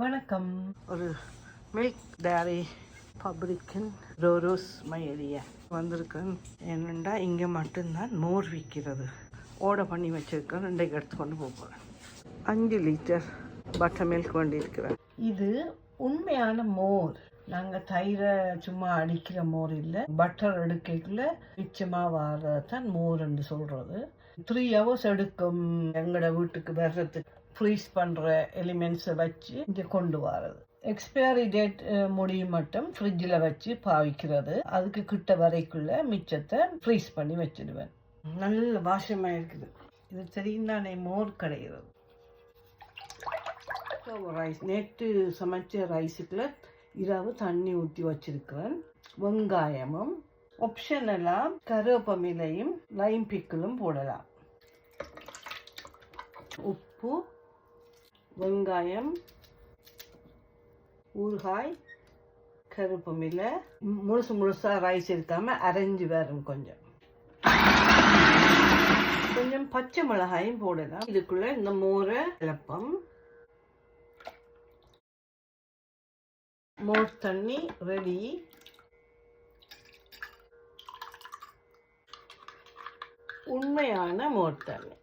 வணக்கம். ஒரு மில்க் டேரி பப்ளிக்கன் ரோரோஸ் மயலிய வந்திருக்கேன் என்னென்னா இங்கே மட்டும்தான் மோர் விற்கிறது ஓட பண்ணி வச்சுருக்கேன். ரெண்டைக்கு எடுத்துக்கொண்டு போக போகிறேன் அஞ்சு லிட்டர் பட்டர் மில்க் வேண்டி இருக்கிறேன் இது உண்மையான மோர். நாங்கள் தயிரை சும்மா அடிக்கிற மோர் இல்லை. பட்டர் எடுக்கக்குள்ள மிச்சமாக வர்றதான் மோர்ன்னு சொல்கிறது த்ரீ ஹவர்ஸ் எடுக்கும். எங்களோட வீட்டுக்கு வர்றதுக்கு ஃப்ரீஸ் பண்ணுற எலிமெண்ட்ஸை வச்சு இங்கே கொண்டு வரது. எக்ஸ்பயரி டேட் முடியும் மட்டும் ஃப்ரிட்ஜில் வச்சு பாவிக்கிறது. அதுக்கு கிட்ட வரைக்குள்ள மிச்சத்தை ஃப்ரீஸ் பண்ணி வச்சிடுவேன். நல்ல வாசமாக இருக்குது. இது தெரியும் தானே மோர் கிடையாது ரைஸ் நேற்று சமைச்ச ரைஸுக்குள்ள இரவு தண்ணி ஊற்றி வச்சிருக்கிறேன். வெங்காயமும் ஒப்ஷனலாக கருவேப்பமிலையும் லைம் பிக்கிளும் போடலாம். உப்பு வெங்காயம் ஊறுகாய் கருப்பமில்லை முழுசு முழுசாக ரைஸ் இருக்காமல் அரைஞ்சு வரும் கொஞ்சம். கொஞ்சம் பச்சை மிளகாயும் போடலாம். இதுக்குள்ள இந்த மோரை இழப்பம் மோர் தண்ணி ரெடி உண்மையான மோர் தண்ணி.